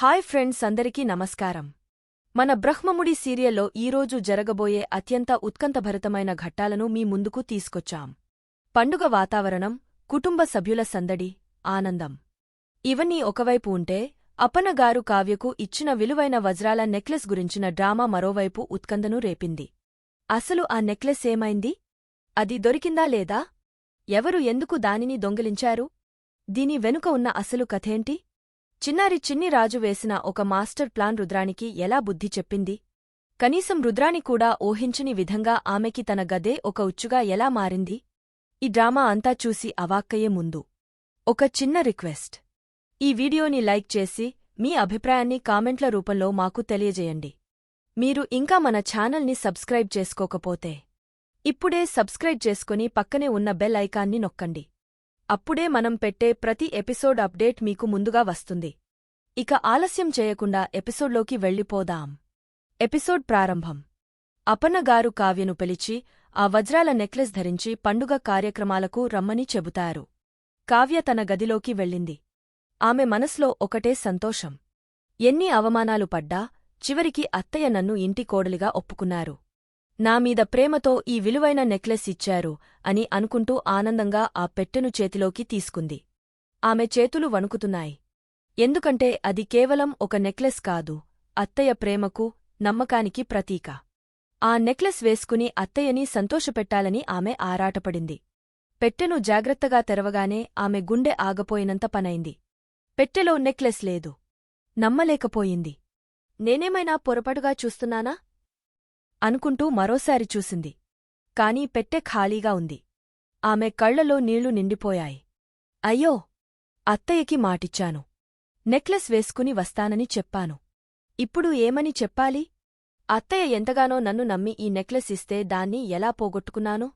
Hi friends అందరికీ నమస్కారం. మన బ్రహ్మముడి సీరియల్లో ఈరోజు జరగబోయే అత్యంత ఉత్కంఠభరితమైన ఘట్టాలను మీ ముందుకు తీసుకొచ్చాం. పండుగ వాతావరణం కుటుంబ సభ్యుల సందడి ఆనందం. ఇవన్నీ ఒకవైపు ఉంటే అప్పనగారు కావ్యకు ఇచ్చిన విలువైన వజ్రాల నెక్లెస్ గురించిన డ్రామా మరోవైపు ఉత్కంఠను రేపింది. అసలు ఆ నెక్లెస్ ఏమైంది? అది దొరికిందా లేదా? ఎవరు ఎందుకు దానిని దొంగిలించారు? దీని వెనుక ఉన్న అసలు కథేంటి? చిన్నారి చిన్ని రాజు వేసిన ఒక మాస్టర్ ప్లాన్ రుద్రానికి ఎలా బుద్ధి చెప్పింది? కనీసం రుద్రాని కూడా ఊహించని విధంగా ఆమెకి తన గదే ఒక ఉచ్చుగా ఎలా మారింది? ఈ డ్రామా అంతా చూసి అవాక్కయ్యే ముందు. ఒక చిన్న రిక్వెస్ట్. ఈ వీడియోని లైక్ చేసి మీ అభిప్రాయాన్ని కామెంట్ల రూపంలో మాకు తెలియజేయండి. మీరు ఇంకా మన ఛానల్ని సబ్స్క్రైబ్ చేసుకోకపోతే ఇప్పుడే సబ్స్క్రైబ్ చేసుకుని పక్కనే ఉన్న బెల్ ఐకాన్ని నొక్కండి. అప్పుడే మనం పెట్టే ప్రతి ఎపిసోడ్ అప్డేట్ మీకు ముందుగా వస్తుంది. ఇక ఆలస్యం చేయకుండా ఎపిసోడ్లోకి వెళ్ళిపోదాం. ఎపిసోడ్ ప్రారంభం. అపన్నగారు కావ్యను పిలిచి ఆ వజ్రాల నెక్లెస్ ధరించి పండుగ కార్యక్రమాలకు రమ్మని చెబుతారు. కావ్య తన గదిలోకి వెళ్ళింది. ఆమె మనస్లో ఒకటే సంతోషం. ఎన్ని అవమానాలు పడ్డా చివరికి అత్తయ్య నన్ను ఇంటి కోడలిగా ఒప్పుకున్నారు. నామీద ప్రేమతో ఈ విలువైన నెక్లెస్ ఇచ్చారు అని అనుకుంటూ ఆనందంగా ఆ పెట్టెను చేతిలోకి తీసుకుంది. ఆమె చేతులు వణుకుతున్నాయి. ఎందుకంటే అది కేవలం ఒక నెక్లెస్ కాదు అత్తయ్య ప్రేమకు నమ్మకానికి ప్రతీక. ఆ నెక్లెస్ వేసుకుని అత్తయ్యని సంతోషపెట్టాలని ఆమె ఆరాటపడింది. పెట్టెను జాగ్రత్తగా తెరవగానే ఆమె గుండె ఆగపోయినంత పనైంది. పెట్టెలో నెక్లెస్ లేదు. నమ్మలేకపోయింది. నేనేమైనా పొరపాటుగా చూస్తున్నానా? అనుకుంటూ మరోసారి చూసింది. కాని పెట్టె ఖాళీగా ఉంది. ఆమె కళ్ళలో నీళ్ళు నిండిపోయాయి. అయ్యో! అత్తయ్యకి మాటిచ్చాను. నెక్లెస్ వేసుకుని వస్తానని చెప్పాను. ఇప్పుడు ఏమని చెప్పాలి? అత్తయ్య ఎంతగానో నన్ను నమ్మి ఈ నెక్లెస్ ఇస్తే దాన్ని ఎలా పోగొట్టుకున్నాను?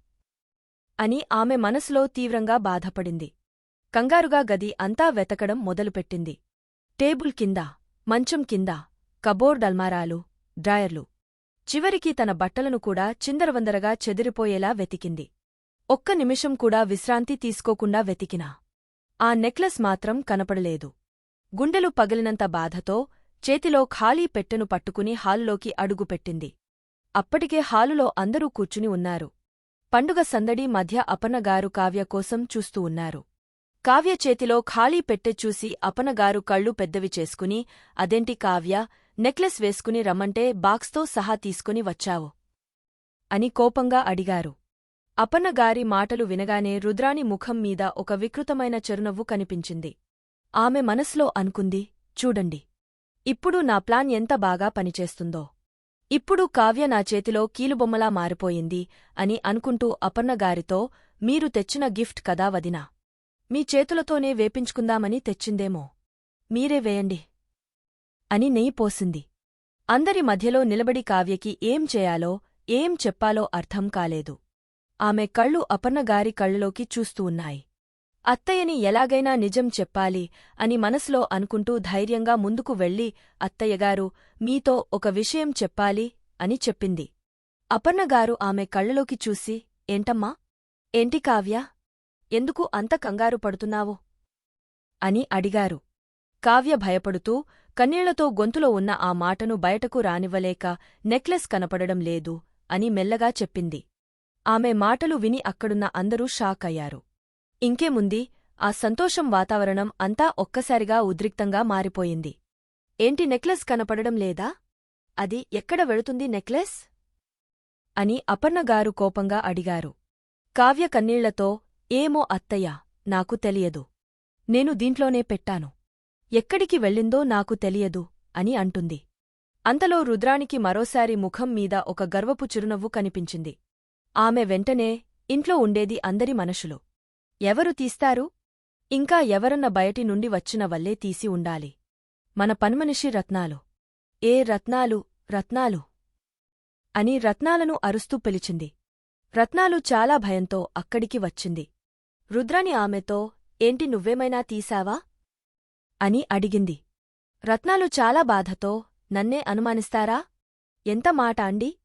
అని ఆమె మనసులో తీవ్రంగా బాధపడింది. కంగారుగా గది అంతా వెతకడం మొదలుపెట్టింది. టేబుల్ కింద మంచం కింద కబోర్డ్ అల్మారాలు డ్రాయర్లు చివరికి తన బట్టలను కూడా చిందరవందరగా చెదిరిపోయేలా వెతికింది. ఒక్క నిమిషం కూడా విశ్రాంతి తీసుకోకుండా వెతికినా. ఆ నెక్లెస్ మాత్రం కనపడలేదు. గుండెలు పగిలినంత బాధతో చేతిలో ఖాళీ పెట్టెను పట్టుకుని హాలులోకి అడుగుపెట్టింది. అప్పటికే హాలులో అందరూ కూర్చుని ఉన్నారు. పండుగ సందడి మధ్య అపనగారు కావ్య కోసం చూస్తూ ఉన్నారు. కావ్య చేతిలో ఖాళీ పెట్టె చూసి అపనగారు కళ్ళు పెద్దవి చేసుకుని అదేంటి కావ్య? నెక్లెస్ వేసుకుని రమ్మంటే బాక్స్తో సహా తీసుకుని వచ్చావు. అని కోపంగా అడిగారు. అపన్నగారి మాటలు వినగానే రుద్రాని ముఖం మీద ఒక వికృతమైన చెరునవ్వు కనిపించింది. ఆమె మనసులో అనుకుంది చూడండి. ఇప్పుడు నా ప్లాన్ ఎంత బాగా పనిచేస్తుందో. ఇప్పుడు కావ్య నా చేతిలో కీలుబొమ్మలా మారిపోయింది అని అనుకుంటూ అపన్నగారితో మీరు తెచ్చిన గిఫ్ట్ కదా వదినా. మీ చేతులతోనే వేపించుకుందామని తెచ్చిందేమో. మీరే వేయండి. అని నెయ్యి పోసింది. అందరి మధ్యలో నిలబడి కావ్యకి ఏం చేయాలో ఏం చెప్పాలో అర్థం కాలేదు. ఆమె కళ్ళు అపర్ణగారి కళ్ళలోకి చూస్తూ ఉన్నాయి. అత్తయ్యని ఎలాగైనా నిజం చెప్పాలి అని మనసులో అనుకుంటూ ధైర్యంగా ముందుకు వెళ్ళి అత్తయ్యగారు మీతో ఒక విషయం చెప్పాలి అని చెప్పింది. అపర్ణగారు ఆమె కళ్ళలోకి చూసి ఏంటమ్మా? ఏంటి కావ్య? ఎందుకు అంత కంగారు పడుతున్నావు? అని అడిగారు. కావ్య భయపడుతూ కన్నీళ్ళతో గొంతులో ఉన్న ఆ మాటను బయటకు రానివ్వలేక నెక్లెస్ కనపడడం లేదు అని మెల్లగా చెప్పింది. ఆమె మాటలు విని అక్కడున్న అందరూ షాక్ అయ్యారు ఇంకేముంది ఆ సంతోషం వాతావరణం అంతా ఒక్కసారిగా ఉద్రిక్తంగా మారిపోయింది. ఏంటి నెక్లెస్ కనపడడం లేదా? అది ఎక్కడ వెళుతుంది నెక్లెస్? అని అపర్ణగారు కోపంగా అడిగారు. కావ్య కన్నీళ్ళతో ఏమో అత్తయ్య నాకు తెలియదు. నేను దీంట్లోనే పెట్టాను. ఎక్కడికి వెళ్ళిందో నాకు తెలియదు అని అంటుంది. అంతలో రుద్రానికి మరోసారి ముఖం మీద ఒక గర్వపు చిరునవ్వు కనిపించింది. ఆమె వెంటనే ఇంట్లో ఉండేది అందరి మనుషులు ఎవరు తీస్తారు? ఇంకా ఎవరన్న బయటి నుండి వచ్చిన వల్లే తీసి ఉండాలి. మన పన్మనిషి రత్నాలు. ఏ రత్నాలు రత్నాలు? అని రత్నాలను అరుస్తూ పిలిచింది. రత్నాలు చాలా భయంతో అక్కడికి వచ్చింది. రుద్రాని ఆమెతో ఏంటి నువ్వేమైనా తీశావా? అని అడిగింది. రత్నాలు చాలా బాధతో నన్నే అనుమానిస్తారా? ఎంత మాట అండి?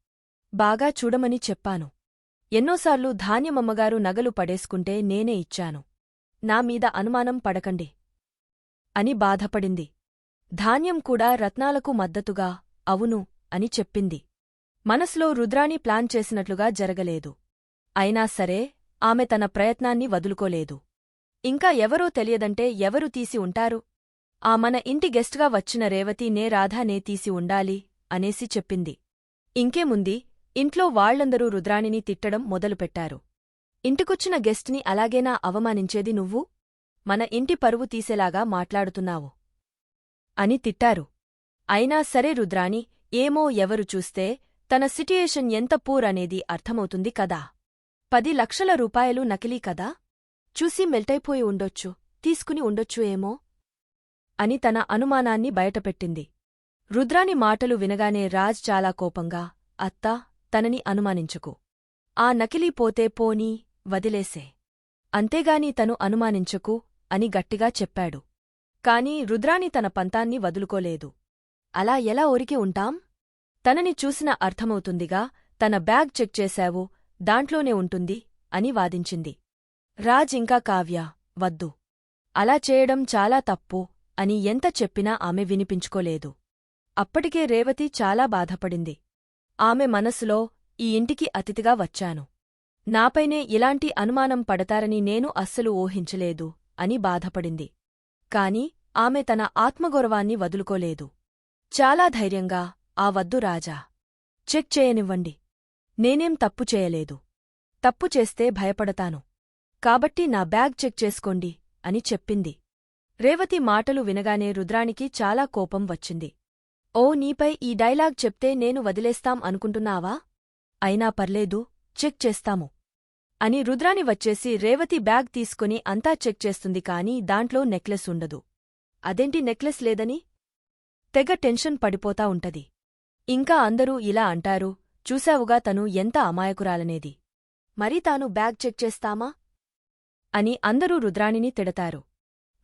బాగా చూడమని చెప్పాను. ఎన్నోసార్లు ధాన్యమమ్మగారు నగలు పడేసుకుంటే నేనే ఇచ్చాను. నామీద అనుమానం పడకండి అని బాధపడింది. ధాన్యం కూడా రత్నాలకు మద్దతుగా అవును అని చెప్పింది. మనసులో రుద్రాణి ప్లాన్ చేసినట్లుగా జరగలేదు. అయినా సరే ఆమె తన ప్రయత్నాన్ని వదులుకోలేదు. ఇంకా ఎవరో తెలియదంటే ఎవరు తీసి ఉంటారు? ఆ మన ఇంటి గెస్ట్గా వచ్చిన రేవతి నే రాధానే తీసి ఉండాలి అనేసి చెప్పింది. ఇంకేముంది ఇంట్లో వాళ్ళందరూ రుద్రాణిని తిట్టడం మొదలుపెట్టారు. ఇంటికొచ్చిన గెస్ట్ని అలాగేనా అవమానించేది నువ్వు? మన ఇంటి పరువు తీసేలాగా మాట్లాడుతున్నావు. అని తిట్టారు. అయినా సరే రుద్రాణి ఏమో ఎవరు చూస్తే తన సిట్యుయేషన్ ఎంత పూర్ అనేది అర్థమవుతుంది కదా? పది లక్షల రూపాయలు నకిలీ కదా? చూసి మెల్టైపోయి ఉండొచ్చు తీసుకుని ఉండొచ్చు ఏమో? అని తన అనుమానాన్ని బయటపెట్టింది. రుద్రాని మాటలు వినగానే రాజ్ చాలా కోపంగా అత్తా తనని అనుమానించుకు. ఆ నకిలీ పోతే పోనీ వదిలేసే. అంతేగాని తను అనుమానించకు అని గట్టిగా చెప్పాడు. కాని రుద్రాని తన పంతాన్ని వదులుకోలేదు. అలా ఎలా ఒరికి ఉంటాం? తనని చూసిన అర్థమవుతుందిగా తన బ్యాగ్ చెక్ చేశావు దాంట్లోనే ఉంటుంది అని వాదించింది. రాజ్ ఇంకా కావ్య వద్దు. అలా చేయడం చాలా తప్పు అని ఎంత చెప్పినా ఆమె వినిపించుకోలేదు. అప్పటికే రేవతి చాలా బాధపడింది. ఆమె మనసులో ఈ ఇంటికి అతిథిగా వచ్చాను. నాపైనే ఇలాంటి అనుమానం పడతారని నేను అస్సలు ఊహించలేదు అని బాధపడింది. కాని ఆమె తన ఆత్మగౌరవాన్ని వదులుకోలేదు. చాలా ధైర్యంగా ఆ వద్దు రాజా. చెక్ చేయనివ్వండి. నేనేం తప్పు చేయలేదు. తప్పు చేస్తే భయపడతాను. కాబట్టి నా బ్యాగ్ చెక్ చేసుకోండి అని చెప్పింది. రేవతి మాటలు వినగానే రుద్రానికి చాలా కోపం వచ్చింది. ఓ నీపై ఈ డైలాగ్ చెప్తే నేను వదిలేస్తాం అనుకుంటున్నావా? అయినా పర్లేదు చెక్ చేస్తాము. అని రుద్రాని వచ్చేసి రేవతి బ్యాగ్ తీసుకుని అంతా చెక్ చేస్తుంది కాని దాంట్లో నెక్లెస్ ఉండదు. అదేంటి నెక్లెస్ లేదని? తెగ టెన్షన్ పడిపోతా ఉంటది. ఇంకా అందరూ ఇలా అంటారు చూశావుగా తను ఎంత అమాయకురాలనేది. మరి తాను బ్యాగ్ చెక్ చేస్తామా? అని అందరూ రుద్రాణిని తిడతారు.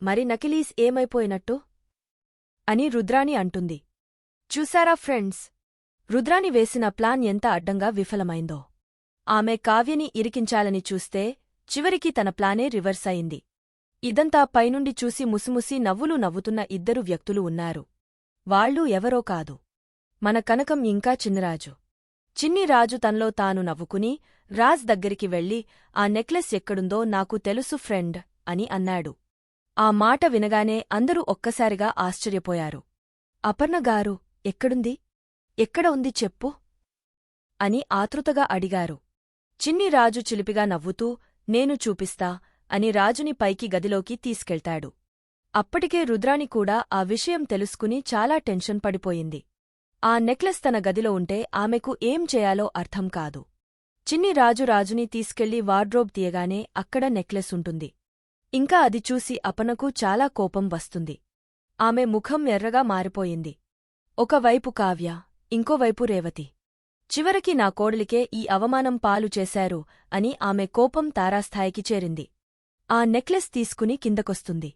మరి నకిలీస్ ఏమైపోయినట్టు? అని రుద్రాణి అంటుంది. చూశారా ఫ్రెండ్స్? రుద్రాని వేసిన ప్లాన్ ఎంత అడ్డంగా విఫలమైందో. ఆమె కావ్యని ఇరికించాలని చూస్తే చివరికి తన ప్లానే రివర్స్ అయింది. ఇదంతా పైనుండి చూసి ముసిముసి నవ్వులు నవ్వుతున్న ఇద్దరు వ్యక్తులు ఉన్నారు. వాళ్ళు ఎవరో కాదు. మన కనకం ఇంకా చిన్నరాజు. చిన్ని రాజు తనలో తాను నవ్వుకుని రాజ్ దగ్గరికి వెళ్ళి ఆ నెక్లెస్ ఎక్కడుందో నాకు తెలుసు ఫ్రెండ్ అని అన్నాడు. ఆ మాట వినగానే అందరూ ఒక్కసారిగా ఆశ్చర్యపోయారు. అపర్ణగారు ఎక్కడుంది? ఎక్కడ ఉంది చెప్పు? అని ఆతృతగా అడిగారు. చిన్ని రాజు చిలిపిగా నవ్వుతూ నేను చూపిస్తా అని రాజుని పైకి గదిలోకి తీసుకెళ్తాడు. అప్పటికే రుద్రాణి కూడా ఆ విషయం తెలుసుకుని చాలా టెన్షన్ పడిపోయింది. ఆ నెక్లెస్ తన గదిలో ఉంటే ఆమెకు ఏం చేయాలో అర్థం కాదు. చిన్ని రాజు రాజుని తీసుకెళ్ళి వార్డ్రోబ్ తీయగానే అక్కడ నెక్లెస్ ఉంటుంది. ఇంకా అది చూసి అపనకు చాలా కోపం వస్తుంది. ఆమె ముఖం ఎర్రగా మారిపోయింది. ఒకవైపు కావ్య ఇంకోవైపు రేవతి. చివరికి నా కోడలికే ఈ అవమానం పాలు చేశారు అని ఆమె కోపం తారాస్థాయికి చేరింది. ఆ నెక్లెస్ తీసుకుని కిందకొస్తుంది.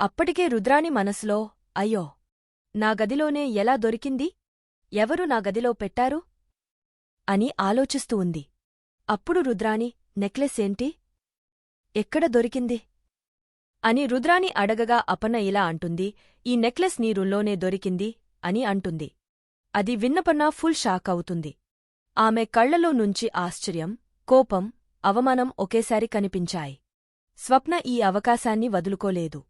అప్పటికే రుద్రాణి మనసులో అయ్యో! నా గదిలోనే ఎలా దొరికింది? ఎవరు నా గదిలో పెట్టారు? అని ఆలోచిస్తూ ఉంది. అప్పుడు రుద్రాణి నెక్లెస్ ఏంటి? ఎక్కడ దొరికింది? అని రుద్రాని అడగగా అపన్న ఇలా అంటుంది ఈ నెక్లెస్ నీ రూంలోనే దొరికింది అని అంటుంది. అది విన్నపన్న ఫుల్ షాక్ అవుతుంది. ఆమె కళ్ళలో నుంచి ఆశ్చర్యం కోపం అవమానం ఒకేసారి కనిపించాయి. స్వప్న ఈ అవకాశాన్ని వదులుకోలేదు.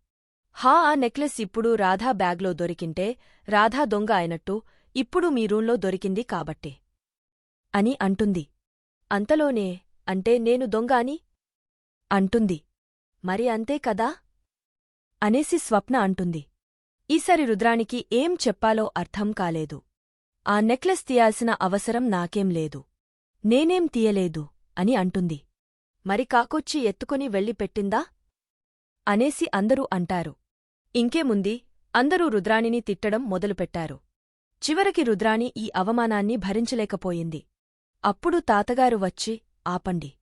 హా ఆ నెక్లెస్ ఇప్పుడు రాధా బ్యాగ్లో దొరికింటే రాధా దొంగ అయినట్టు ఇప్పుడు మీ రూంలో దొరికింది కాబట్టే. అని అంటుంది. అంతలోనే అంటే నేను దొంగ అని? అంటుంది. మరి అంతే కదా? అనేసి స్వప్న అంటుంది. ఈసారి రుద్రానికి ఏం చెప్పాలో అర్థం కాలేదు. ఆ నెక్లెస్ తీయాల్సిన అవసరం నాకేం లేదు. నేనేం తీయలేదు అని అంటుంది. మరి కాకొచ్చి ఎత్తుకుని వెళ్ళి పెట్టిందా? అనేసి అందరూ అంటారు. ఇంకేముంది? అందరూ రుద్రాణిని తిట్టడం మొదలుపెట్టారు. చివరికి రుద్రాణి ఈ అవమానాన్ని భరించలేకపోయింది. అప్పుడు తాతగారు వచ్చి ఆపండి.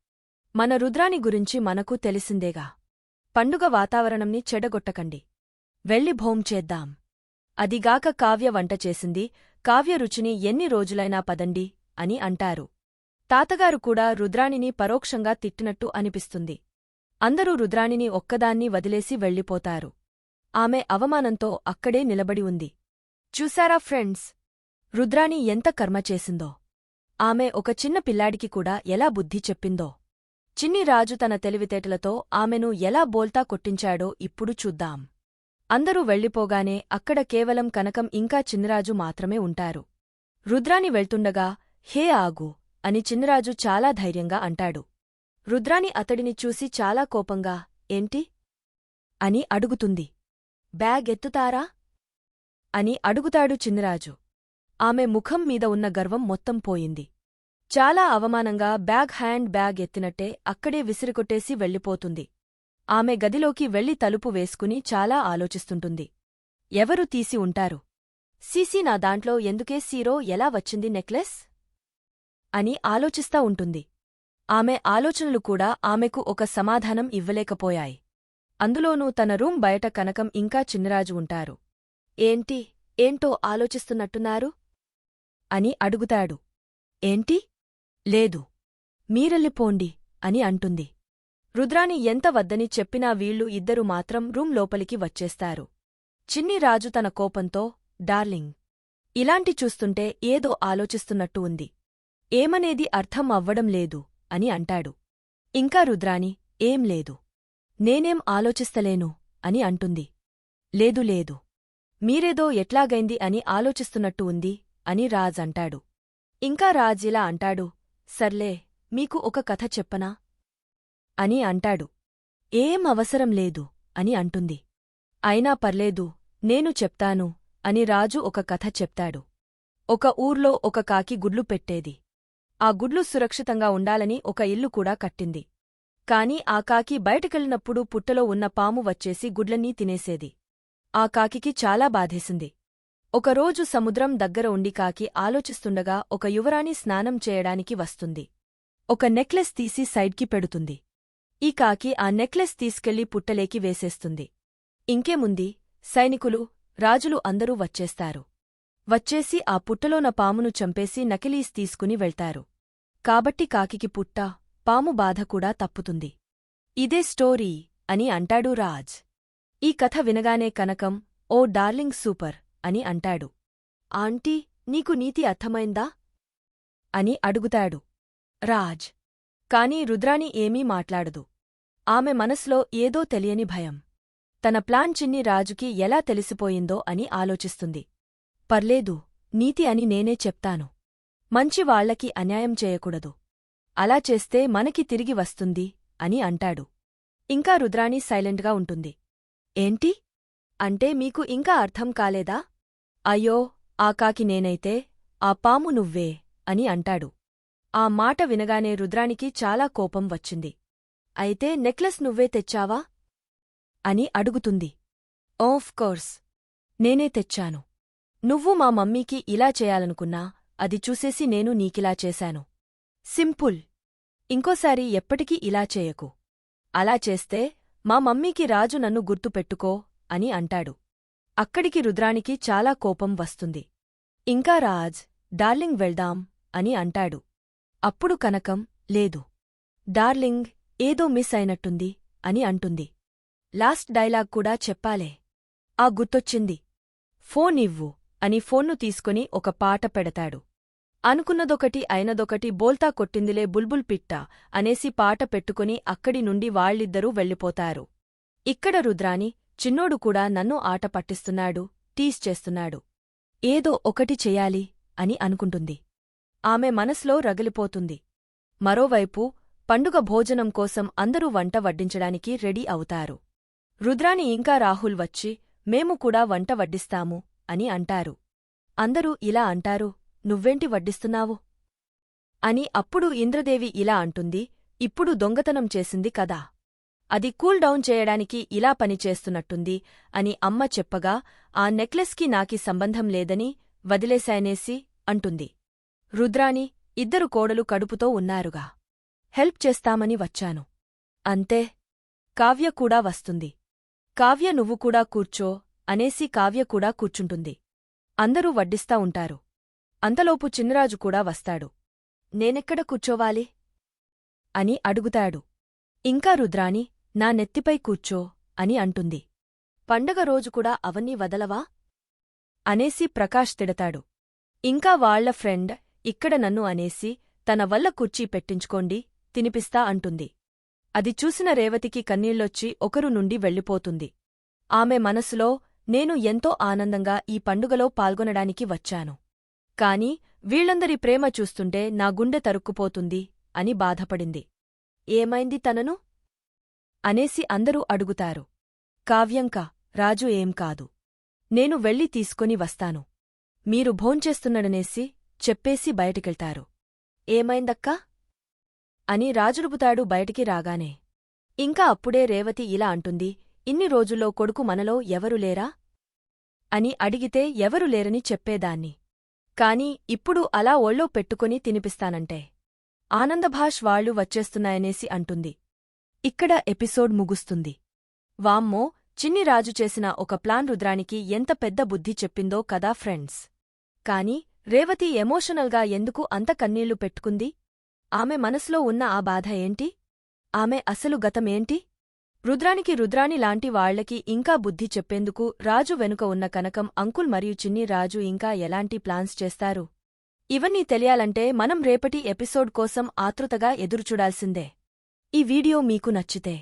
మన రుద్రాణి గురించి మనకు తెలిసిందేగా. పండుగ వాతావరణంని చెడగొట్టకండి. వెళ్ళి భోంచేద్దాం అదిగాక కావ్య వంట చేసింది. కావ్య రుచిని ఎన్ని రోజులైనా పదండి అని అంటారు. తాతగారు కూడా రుద్రాణిని పరోక్షంగా తిట్టినట్టు అనిపిస్తుంది. అందరూ రుద్రాణిని ఒక్కదాన్ని వదిలేసి వెళ్ళిపోతారు. ఆమె అవమానంతో అక్కడే నిలబడి ఉంది. చూశారా ఫ్రెండ్స్? రుద్రాణి ఎంత కర్మ చేసిందో. ఆమె ఒక చిన్న పిల్లాడికి కూడా ఎలా బుద్ధి చెప్పిందో. చిన్ని రాజు తన తెలివితేటలతో ఆమెను ఎలా బోల్తా కొట్టించాడో ఇప్పుడు చూద్దాం. అందరూ వెళ్ళిపోగానే అక్కడ కేవలం కనకం ఇంకా చిన్నరాజు మాత్రమే ఉంటారు. రుద్రాని వెళ్తుండగా హే ఆగు అని చిన్నరాజు చాలా ధైర్యంగా అంటాడు. రుద్రాని అతడిని చూసి చాలా కోపంగా ఏంటి అని అడుగుతుంది. బ్యాగ్ ఎత్తుతారా అని అడుగుతాడు చిన్నరాజు. ఆమె ముఖం మీద ఉన్న గర్వం మొత్తం పోయింది. చాలా అవమానంగా బ్యాగ్ హ్యాండ్ బ్యాగ్ ఎత్తినట్టే అక్కడే విసిరికొట్టేసి వెళ్ళిపోతుంది. ఆమె గదిలోకి వెళ్ళి తలుపు వేసుకుని చాలా ఆలోచిస్తుంటుంది. ఎవరు తీసి ఉంటారు? సీసీ నా దాంట్లో ఎందుకే సీరో ఎలా వచ్చింది నెక్లెస్? అని ఆలోచిస్తా ఉంటుంది. ఆమె ఆలోచనలు కూడా ఆమెకు ఒక సమాధానం ఇవ్వలేకపోయాయి. అందులోనూ తన రూమ్ బయట కనకం ఇంకా చిన్నరాజు ఉంటారు. ఏంటి? ఏంటో ఆలోచిస్తున్నట్టున్నారు? అని అడుగుతాడు. ఏంటి? లేదు. మీరెళ్ళిపోండి అని అంటుంది. రుద్రాని ఎంత వద్దని చెప్పినా వీళ్ళు ఇద్దరు మాత్రం రూమ్ లోపలికి వచ్చేస్తారు. చిన్ని రాజు తన కోపంతో డార్లింగ్ ఇలాంటి చూస్తుంటే ఏదో ఆలోచిస్తున్నట్టు ఉంది. ఏమనేది అర్థం అవ్వడం లేదు అని అంటాడు. ఇంకా రుద్రాని ఏం లేదు. నేనేం ఆలోచిస్తలేను అని అంటుంది. లేదు లేదు. మీరేదో ఎట్లాగైంది అని ఆలోచిస్తున్నట్టు ఉంది అని రాజ్ అంటాడు. ఇంకా రాజ్ ఇలా అంటాడు సర్లే మీకు ఒక కథ చెప్పనా? అని అంటాడు. ఏం అవసరం లేదు అని అంటుంది. అయినా పర్లేదు నేను చెప్తాను అని రాజు ఒక కథ చెప్తాడు. ఒక ఊర్లో ఒక కాకి గుడ్లు పెట్టేది. ఆ గుడ్లు సురక్షితంగా ఉండాలని ఒక ఇల్లు కూడా కట్టింది. కాని ఆ కాకి బయటకెళ్ళినప్పుడు పుట్టలో ఉన్న పాము వచ్చేసి గుడ్లన్నీ తినేసేది. ఆ కాకికి చాలా బాధేసింది. ఒకరోజు సముద్రం దగ్గర ఉండి కాకి ఆలోచిస్తుండగా ఒక యువరాణి స్నానం చేయడానికి వస్తుంది. ఒక నెక్లెస్ తీసి సైడ్కి పెడుతుంది. ఈ కాకి ఆ నెక్లెస్ తీసుకెళ్ళి పుట్టలేకి వేసేస్తుంది. ఇంకేముంది? సైనికులు రాజులు అందరూ వచ్చేస్తారు. వచ్చేసి ఆ పుట్టలోన పామును చంపేసి నకిలీస్ తీసుకుని వెళ్తారు. కాబట్టి కాకికి పుట్ట పాము బాధ కూడా తప్పుతుంది. ఇదే స్టోరీ అని అంటాడు రాజ్. ఈ కథ వినగానే కనకం ఓ డార్లింగ్ సూపర్! అని అంటాడు. ఆంటీ నీకు నీతి అర్థమైందా అని అడుగుతాడు. రాజ్. కాని రుద్రాణి ఏమీ మాట్లాడదు. ఆమె మనసులో ఏదో తెలియని భయం. తన ప్లాన్ చిన్ని రాజుకి ఎలా తెలిసిపోయిందో అని ఆలోచిస్తుంది. పర్లేదు నీతి అని నేనే చెప్తాను. మంచి వాళ్ళకి అన్యాయం చేయకూడదు. అలా చేస్తే మనకి తిరిగి వస్తుంది అని అంటాడు. ఇంకా రుద్రాణి సైలెంట్గా ఉంటుంది. ఏంటి? అంటే మీకు ఇంకా అర్థం కాలేదా? అయ్యో ఆ కాకి నేనైతే ఆ పాము నువ్వే అని అంటాడు. ఆ మాట వినగానే రుద్రానికి చాలా కోపం వచ్చింది. అయితే నెక్లెస్ నువ్వే తెచ్చావా? అని అడుగుతుంది. ఆఫ్ కోర్స్ నేనే తెచ్చాను. నువ్వు మా మమ్మీకి ఇలా చేయాలనుకున్నా అది చూసేసి నేను నీకిలా చేశాను. సింపుల్. ఇంకోసారి ఎప్పటికీ ఇలా చేయకు. అలా చేస్తే మా మమ్మీకి రాజు నన్ను గుర్తుపెట్టుకో అని అంటాడు. అక్కడికి రుద్రానికి చాలా కోపం వస్తుంది. ఇంకా రాజ్ డార్లింగ్ వెళ్దాం అని అంటాడు. అప్పుడు కనకం లేదు. డార్లింగ్ ఏదో మిస్ అయినట్టుంది అని అంటుంది. లాస్ట్ డైలాగ్ కూడా చెప్పాలే. ఆ గుర్తొచ్చింది. ఫోన్ ఇవ్వు అని ఫోన్ను తీసుకుని ఒక పాట పెడతాడు. అనుకున్నదొకటి అయినదొకటి బోల్తా కొట్టిందిలే బుల్బుల్ పిట్ట అనేసి పాట పెట్టుకుని అక్కడి నుండి వాళ్ళిద్దరూ వెళ్ళిపోతారు. ఇక్కడ రుద్రాని చిన్నోడు కూడా నన్ను ఆట పట్టిస్తున్నాడు టీస్ చేస్తున్నాడు. ఏదో ఒకటి చెయ్యాలి అని అనుకుంటుంది. ఆమె మనసులో రగిలిపోతుంది. మరోవైపు పండుగ భోజనం కోసం అందరూ వంట వడ్డించడానికి రెడీ అవుతారు. రుద్రాని ఇంకా రాహుల్ వచ్చి మేము కూడా వంట వడ్డిస్తాము అని అంటారు. అందరూ ఇలా అంటారు నువ్వేంటి వడ్డిస్తున్నావు? అని అప్పుడు ఇంద్రదేవి ఇలా అంటుంది ఇప్పుడు దొంగతనం చేసింది కదా! అది కూల్ డౌన్ చేయడానికి ఇలా పనిచేస్తున్నట్టుంది అని అమ్మ చెప్పగా ఆ నెక్లెస్కి నాకి సంబంధం లేదని వదిలేశానేసి అంటుంది. రుద్రాణి ఇద్దరు కోడలు కడుపుతో ఉన్నారుగా. హెల్ప్ చేస్తామని వచ్చాను. అంతే. కావ్య కూడా వస్తుంది. కావ్య నువ్వు కూడా కూర్చో అనేసి కావ్య కూడా కూర్చుంటుంది. అందరూ వడ్డిస్తా ఉంటారు. అంతలోపు చిన్నరాజు కూడా వస్తాడు. నేనెక్కడ కూర్చోవాలి? అని అడుగుతాడు. ఇంకా రుద్రాణి నా నెత్తిపై కూర్చో అని అంటుంది. పండగ రోజు కూడా అవన్నీ వదలవా? అనేసి ప్రకాష్ తిడతాడు. ఇంకా వాళ్ళ ఫ్రెండ్ ఇక్కడ నన్ను అనేసి తన వల్ల కుర్చీ పెట్టించుకోండి తినిపిస్తా అంటుంది. అది చూసిన రేవతికి కన్నీళ్ళొచ్చి ఒకరు నుండి వెళ్ళిపోతుంది. ఆమె మనసులో నేను ఎంతో ఆనందంగా ఈ పండుగలో పాల్గొనడానికి వచ్చాను. కాని వీళ్ళందరి ప్రేమ చూస్తుంటే నా గుండె తరుక్కుపోతుంది అని బాధపడింది. ఏమైంది తనను? అనేసి అందరూ అడుగుతారు. కావ్యంక రాజు ఏం కాదు. నేను వెళ్ళి తీసుకొని వస్తాను. మీరు భోంచేస్తున్నాడనేసి చెప్పేసి బయటికెళ్తారు. ఏమైందక్కా? అని రాజులుపుతాడు బయటికి రాగానే. ఇంకా అప్పుడే రేవతి ఇలా అంటుంది ఇన్ని రోజుల్లో కొడుకు మనలో ఎవరు లేరా? అని అడిగితే ఎవరు లేరని చెప్పేదాన్ని. కాని ఇప్పుడు అలా ఒళ్ళో పెట్టుకుని తినిపిస్తానంటే. ఆనందభాష్ వాళ్ళు వచ్చేస్తున్నాయనేసి అంటుంది. ఇక్కడ ఎపిసోడ్ ముగుస్తుంది. వామ్మో చిన్ని రాజు చేసిన ఒక ప్లాన్ రుద్రానికి ఎంత పెద్ద బుద్ధి చెప్పిందో కదా ఫ్రెండ్స్. కాని రేవతి ఎమోషనల్గా ఎందుకు అంత కన్నీళ్ళు పెట్టుకుంది? ఆమె మనసులో ఉన్న ఆ బాధ ఏంటి? ఆమె అసలు గతమేంటి? రుద్రానికి రుద్రాని లాంటి వాళ్ళకి ఇంకా బుద్ధి చెప్పేందుకు రాజు వెనుక ఉన్న కనకం అంకుల్ మరియు చిన్ని రాజు ఇంకా ఎలాంటి ప్లాన్స్ చేస్తారు? ఇవన్నీ తెలియాలంటే మనం రేపటి ఎపిసోడ్ కోసం ఆతృతగా ఎదురుచూడాల్సిందే. ఈ వీడియో మీకు నచ్చితే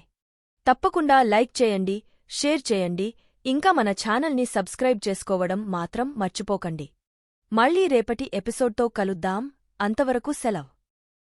తప్పకుండా లైక్ చేయండి షేర్ చేయండి ఇంకా మన ఛానల్ని సబ్స్క్రైబ్ చేసుకోవడం మాత్రం మర్చిపోకండి. మళ్ళీ రేపటి ఎపిసోడ్తో కలుద్దాం. అంతవరకు సెలవ్.